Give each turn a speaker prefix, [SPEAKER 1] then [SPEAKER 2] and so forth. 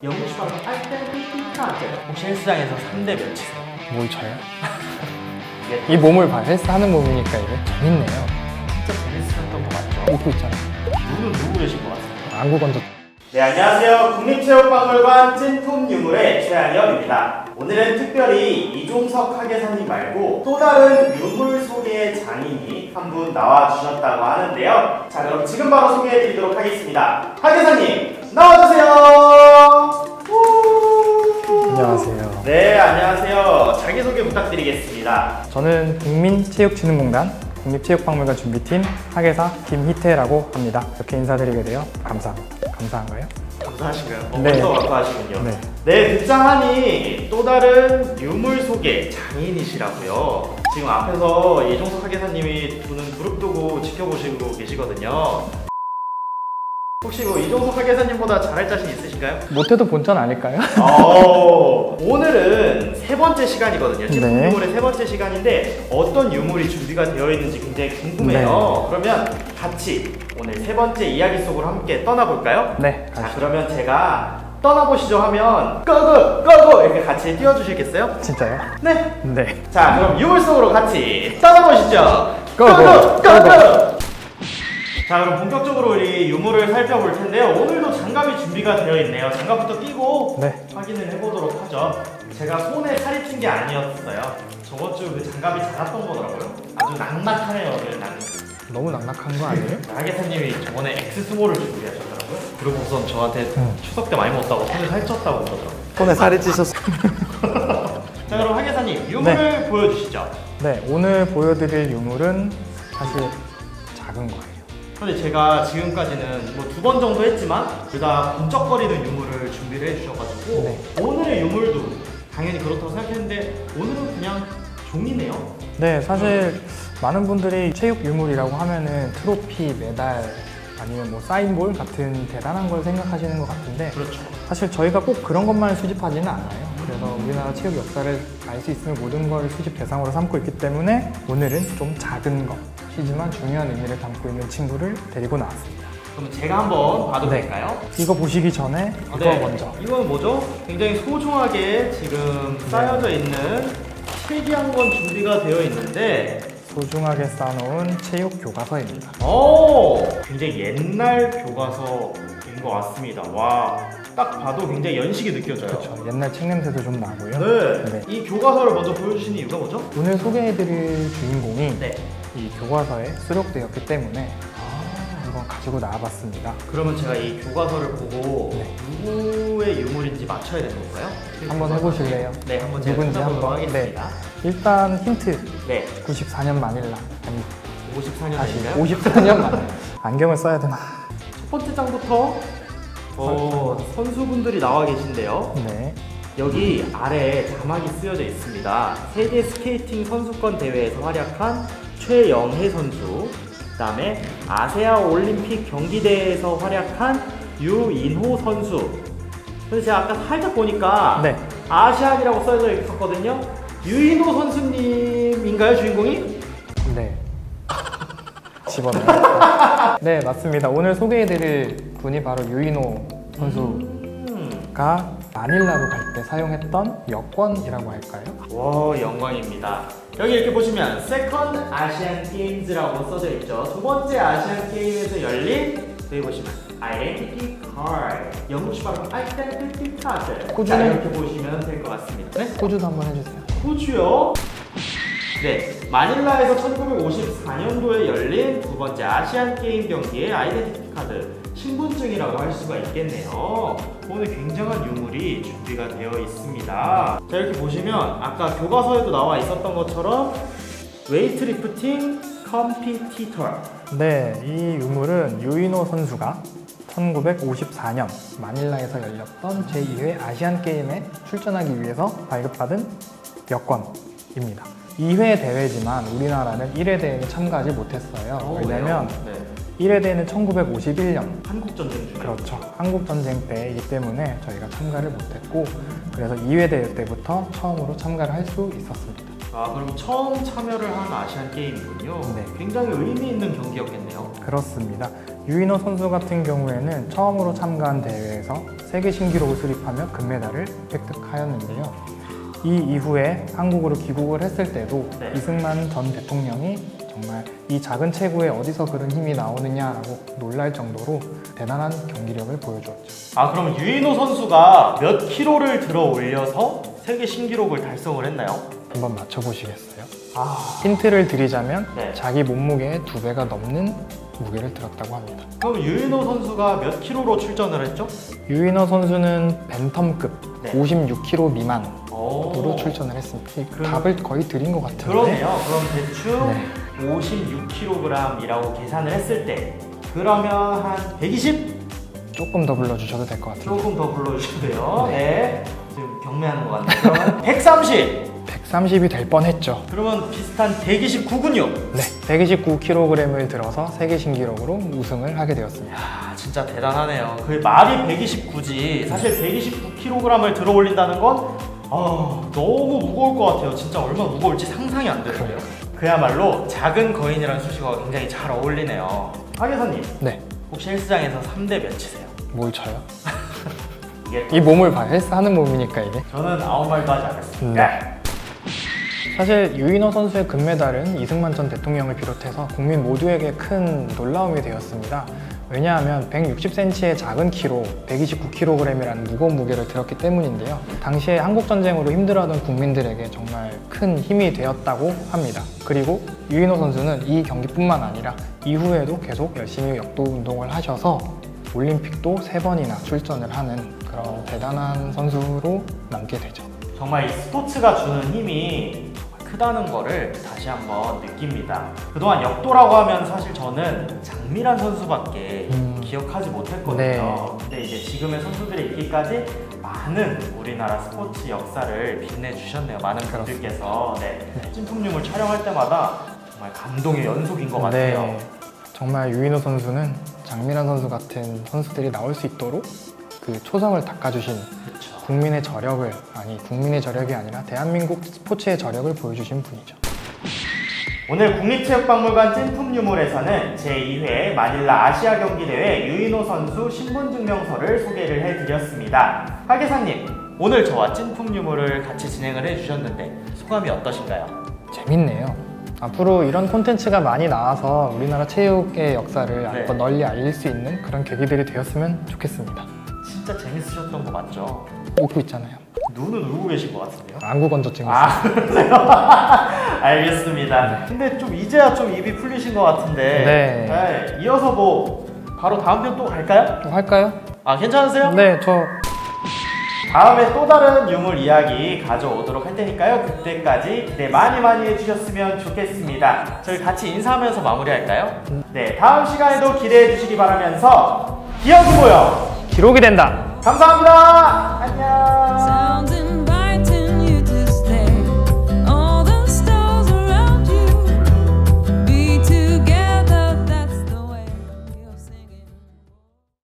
[SPEAKER 1] 시방 알덴티티 카드 혹시 헬스장에서 3대 몇 치세요?
[SPEAKER 2] 뭘 쳐요?
[SPEAKER 1] 이게
[SPEAKER 2] 이 몸을 봐 헬스 하는 몸이니까 이게 재밌네요
[SPEAKER 1] 진짜 재밌었던 거 맞죠?
[SPEAKER 2] 웃고 있잖아
[SPEAKER 1] 누구는 누구 계신 것 같습니다
[SPEAKER 2] 안구 건져
[SPEAKER 1] 네 안녕하세요 국립체육박물관 찐품 유물의 최한엽입니다 오늘은 특별히 이종석 하계사님 말고 또 다른 유물 소개 장인이 한 분 나와주셨다고 하는데요 자 그럼 지금 바로 소개해드리도록 하겠습니다 하계사님 나와주세요 우!
[SPEAKER 2] 안녕하세요
[SPEAKER 1] 네 안녕하세요 자기소개 부탁드리겠습니다
[SPEAKER 2] 저는 국민체육진흥공단 국립체육박물관 준비팀 학예사 김희태라고 합니다 이렇게 인사드리게 되어 감사 감사한가요?
[SPEAKER 1] 감사하신가요? 어,
[SPEAKER 2] 네.
[SPEAKER 1] 벌써 감사하시군요
[SPEAKER 2] 네.
[SPEAKER 1] 네, 듣자하니 또 다른 유물 소개 장인이시라고요. 지금 앞에서 이종석 하계사님이 두눈 부릅뜨고 지켜보시고 계시거든요. 혹시 뭐 이종석 하계사님보다 잘할 자신 있으신가요?
[SPEAKER 2] 못해도 본전 아닐까요?
[SPEAKER 1] 어, 오늘은 세 번째 시간이거든요.
[SPEAKER 2] 네.
[SPEAKER 1] 유물의 세 번째 시간인데 어떤 유물이 준비가 되어 있는지 굉장히 궁금해요. 그러면 같이 오늘 세 번째 이야기 속으로 함께 떠나볼까요?
[SPEAKER 2] 네
[SPEAKER 1] 자 그러면 제가 떠나보시죠 하면 고고 고고 이렇게 같이 띄워주시겠어요?
[SPEAKER 2] 진짜요?
[SPEAKER 1] 네.
[SPEAKER 2] 네
[SPEAKER 1] 자 그럼 유물 속으로 같이 떠나보시죠.
[SPEAKER 2] 고고,
[SPEAKER 1] 고고. 자 그럼 본격적으로 우리 유물을 살펴볼 텐데요. 오늘도 장갑이 준비가 되어 있네요. 장갑부터 끼고
[SPEAKER 2] 네.
[SPEAKER 1] 확인을 해보도록 하죠. 제가 손에 살이 찐게 아니었어요. 저번 주 그 장갑이 작았던 거더라고요. 아주 낙낙하네요. 오늘 난.
[SPEAKER 2] 너무 낙낙한 거 아니에요?
[SPEAKER 1] 하계사님이 저번에 엑스스몰을 준비하셨더라고요. 그리고 우선 저한테
[SPEAKER 2] 응.
[SPEAKER 1] 추석 때 많이 먹었다고 손을 살쪘다고 그러더라고요.
[SPEAKER 2] 손에 살이 찌셨어
[SPEAKER 1] 자 그럼 하계사님 유물을 보여주시죠.
[SPEAKER 2] 네 오늘 보여드릴 유물은 사실 작은 거예요
[SPEAKER 1] 근데 제가 지금까지는 뭐 두 번 정도 했지만 그다 번쩍거리는 유물을 준비를 해주셔가지고
[SPEAKER 2] 네.
[SPEAKER 1] 오늘의 유물도 당연히 그렇다고 생각했는데 오늘은 그냥 종이네요.
[SPEAKER 2] 네, 사실 많은 분들이 체육 유물이라고 하면은 트로피, 메달 아니면 뭐 사인볼 같은 대단한 걸 생각하시는 것 같은데
[SPEAKER 1] 그렇죠.
[SPEAKER 2] 사실 저희가 꼭 그런 것만 수집하지는 않아요. 그래서 우리나라 체육 역사를 알 수 있으면 모든 걸 수집 대상으로 삼고 있기 때문에 오늘은 좀 작은 것 이지만 중요한 의미를 담고 있는 친구를 데리고 나왔습니다.
[SPEAKER 1] 그럼 제가 한번 봐도
[SPEAKER 2] 네.
[SPEAKER 1] 될까요?
[SPEAKER 2] 이거 보시기 전에 이거
[SPEAKER 1] 네.
[SPEAKER 2] 먼저.
[SPEAKER 1] 이건 뭐죠? 굉장히 소중하게 지금 쌓여져 있는 책이 한권 준비가 되어 있는데
[SPEAKER 2] 소중하게 쌓아놓은 체육 교과서입니다.
[SPEAKER 1] 오, 굉장히 옛날 교과서인 것 같습니다. 와, 딱 봐도 굉장히 연식이 느껴져요.
[SPEAKER 2] 그렇죠. 옛날 책 냄새도 좀 나고요.
[SPEAKER 1] 네.
[SPEAKER 2] 네.
[SPEAKER 1] 이 교과서를 먼저 보여주시는 이유가 뭐죠?
[SPEAKER 2] 오늘 소개해드릴 주인공이
[SPEAKER 1] 네.
[SPEAKER 2] 이 교과서에 수록되었기 때문에 한번 가지고 나와봤습니다.
[SPEAKER 1] 그러면 제가 이 교과서를 보고
[SPEAKER 2] 네.
[SPEAKER 1] 누구의 유물인지 맞춰야 되는 건가요?
[SPEAKER 2] 한번 해보실래요?
[SPEAKER 1] 네, 한번 제가
[SPEAKER 2] 누군지 한번.
[SPEAKER 1] 하겠습니다.
[SPEAKER 2] 일단 힌트.
[SPEAKER 1] 네.
[SPEAKER 2] 94년 마닐라. 아니,
[SPEAKER 1] 54년인가요?
[SPEAKER 2] 다시 54년 마닐라. 안경을 써야 되나?
[SPEAKER 1] 첫 번째 장부터 어, 선수분들이 나와 계신데요.
[SPEAKER 2] 네.
[SPEAKER 1] 여기 아래에 자막이 쓰여져 있습니다. 세계 스케이팅 선수권 대회에서 활약한 최영혜 선수, 그다음에 아세아 올림픽 경기대회에서 활약한 유인호 선수. 근데 제가 아까 살짝 보니까
[SPEAKER 2] 네.
[SPEAKER 1] 아시안이라고 써져 있었거든요. 유인호 선수님인가요 주인공이?
[SPEAKER 2] 네. 집어넣어요. 네, 맞습니다. 오늘 소개해드릴 분이 바로 유인호 선수 가
[SPEAKER 1] 음,
[SPEAKER 2] 마닐라로 갈 때 사용했던 여권이라고 할까요?
[SPEAKER 1] 와 영광입니다. 여기 이렇게 보시면 세컨드 아시안 게임즈라고 써져 있죠. 두 번째 아시안 게임에서 열린 여기 보시면 아이덴티티 카드 영국 시바로 아이덴티티 카드 자
[SPEAKER 2] 호주는?
[SPEAKER 1] 이렇게 보시면 될 것 같습니다. 네?
[SPEAKER 2] 호주도 한번 해주세요.
[SPEAKER 1] 호주요. 네, 마닐라에서 1954년도에 열린 두 번째 아시안 게임 경기의 아이덴티티 카드 신분증이라고 할 수가 있겠네요. 오늘 굉장한 유물이 준비가 되어 있습니다. 자 이렇게 보시면 아까 교과서에도 나와 있었던 것처럼 웨이트리프팅 컴피티터.
[SPEAKER 2] 네, 이 유물은 유인호 선수가 1954년 마닐라에서 열렸던 제2회 아시안 게임에 출전하기 위해서 발급받은 여권입니다. 2회 대회지만 우리나라는 1회 대회에 참가하지 못했어요. 왜냐면
[SPEAKER 1] 네,
[SPEAKER 2] 1회 대회는 1951년
[SPEAKER 1] 한국 전쟁 중에
[SPEAKER 2] 그렇죠. 한국 전쟁 때이기 때문에 저희가 참가를 못했고 그래서 2회 대회 때부터 처음으로 참가를 할 수 있었습니다.
[SPEAKER 1] 아 그럼 처음 참여를 한 아시안 게임이군요.
[SPEAKER 2] 네.
[SPEAKER 1] 굉장히 의미 있는 경기였겠네요.
[SPEAKER 2] 그렇습니다. 유인호 선수 같은 경우에는 처음으로 참가한 대회에서 세계 신기록을 수립하며 금메달을 획득하였는데요. 이 이후에 한국으로 귀국을 했을 때도
[SPEAKER 1] 네.
[SPEAKER 2] 이승만 전 대통령이 정말 이 작은 체구에 어디서 그런 힘이 나오느냐라고 놀랄 정도로 대단한 경기력을 보여주었죠.
[SPEAKER 1] 아 그럼 유인호 선수가 몇 킬로를 들어 올려서 세계 신기록을 달성을 했나요?
[SPEAKER 2] 한번 맞춰보시겠어요?
[SPEAKER 1] 아
[SPEAKER 2] 힌트를 드리자면
[SPEAKER 1] 네.
[SPEAKER 2] 자기 몸무게의 두 배가 넘는 무게를 들었다고 합니다.
[SPEAKER 1] 그럼 유인호 선수가 몇 킬로로 출전을 했죠?
[SPEAKER 2] 유인호 선수는 벤텀급
[SPEAKER 1] 네.
[SPEAKER 2] 56kg 미만
[SPEAKER 1] 오.
[SPEAKER 2] 출전을 했습니다. 이
[SPEAKER 1] 그럼-
[SPEAKER 2] 답을 거의 드린 것 같은데
[SPEAKER 1] 그러네요. 그럼 대충
[SPEAKER 2] 네.
[SPEAKER 1] 56kg이라고 계산을 했을 때 그러면 한 120
[SPEAKER 2] 조금 더 불러주셔도 될 것 같은데
[SPEAKER 1] 조금 더 불러주시고요. 네. 지금 경매하는 것 같네요. 그러면 130.
[SPEAKER 2] 130이 될 뻔했죠.
[SPEAKER 1] 그러면 비슷한 129군요.
[SPEAKER 2] 네, 129kg을 들어서 세계 신기록으로 우승을 하게 되었습니다.
[SPEAKER 1] 야, 진짜 대단하네요. 그 말이 129지. 사실 129kg을 들어 올린다는 건 아, 너무 무거울 것 같아요. 진짜 얼마나 무거울지 상상이 안 되네요. 그야말로 작은 거인이라는 수식어가 굉장히 잘 어울리네요. 하계사님,
[SPEAKER 2] 네,
[SPEAKER 1] 혹시 헬스장에서 3대 몇이세요?
[SPEAKER 2] 뭘 쳐요?
[SPEAKER 1] 이게
[SPEAKER 2] 이 몸을 봐요. 헬스 하는 몸이니까 이게.
[SPEAKER 1] 저는 아무 말도 하지 않았습니다.
[SPEAKER 2] 네. 사실 유인호 선수의 금메달은 이승만 전 대통령을 비롯해서 국민 모두에게 큰 놀라움이 되었습니다. 왜냐하면 160cm의 작은 키로 129kg이라는 무거운 무게를 들었기 때문인데요. 당시에 한국전쟁으로 힘들어하던 국민들에게 정말 큰 힘이 되었다고 합니다. 그리고 유인호 선수는 이 경기뿐만 아니라 이후에도 계속 열심히 역도 운동을 하셔서 올림픽도 세 번이나 출전을 하는 그런 대단한 선수로 남게 되죠.
[SPEAKER 1] 정말 이 스포츠가 주는 힘이 크다는 거를 다시 한번 느낍니다. 그동안 역도라고 하면 사실 저는 장미란 선수밖에
[SPEAKER 2] 음.
[SPEAKER 1] 기억하지 못했거든요.
[SPEAKER 2] 네.
[SPEAKER 1] 근데 이제 지금의 선수들이 있기까지 많은 우리나라 스포츠 역사를 빛내주셨네요. 많은 분들께서 네. 찐품님을 촬영할 때마다 정말 감동의 연속인 것 같아요.
[SPEAKER 2] 네, 정말 유인호 선수는 장미란 선수 같은 선수들이 나올 수 있도록 그 초성을 닦아주신
[SPEAKER 1] 그렇죠.
[SPEAKER 2] 국민의 저력을 아니 국민의 저력이 아니라 대한민국 스포츠의 저력을 보여주신 분이죠.
[SPEAKER 1] 오늘 국립체육박물관 찐품 유물에서는 제2회 마닐라 아시아 경기 대회 유인호 선수 신분증명서를 소개를 해드렸습니다. 하계사님, 오늘 저와 찐품 유물을 같이 진행을 해주셨는데 소감이 어떠신가요?
[SPEAKER 2] 재밌네요. 앞으로 이런 콘텐츠가 많이 나와서 우리나라 체육의 역사를
[SPEAKER 1] 네.
[SPEAKER 2] 더 널리 알릴 수 있는 그런 계기들이 되었으면 좋겠습니다.
[SPEAKER 1] 진짜 재밌으셨던 거 맞죠?
[SPEAKER 2] 웃고 있잖아요.
[SPEAKER 1] 눈은 울고 계신 것 같은데요?
[SPEAKER 2] 안구 건조증이
[SPEAKER 1] 아, 그러세요? 알겠습니다. 근데 좀 이제야 좀 입이 풀리신 것 같은데
[SPEAKER 2] 네.
[SPEAKER 1] 네, 이어서 뭐 바로 다음 편또 갈까요?
[SPEAKER 2] 또 할까요?
[SPEAKER 1] 아 괜찮으세요?
[SPEAKER 2] 네, 저
[SPEAKER 1] 다음에 또 다른 유물 이야기 가져오도록 할 테니까요. 그때까지 기대 많이 많이 해주셨으면 좋겠습니다. 저희 같이 인사하면서 마무리할까요? 네, 다음 시간에도 기대해 주시기 바라면서 기억이 모여
[SPEAKER 2] 기록이 된다.
[SPEAKER 1] 감사합니다. 안녕.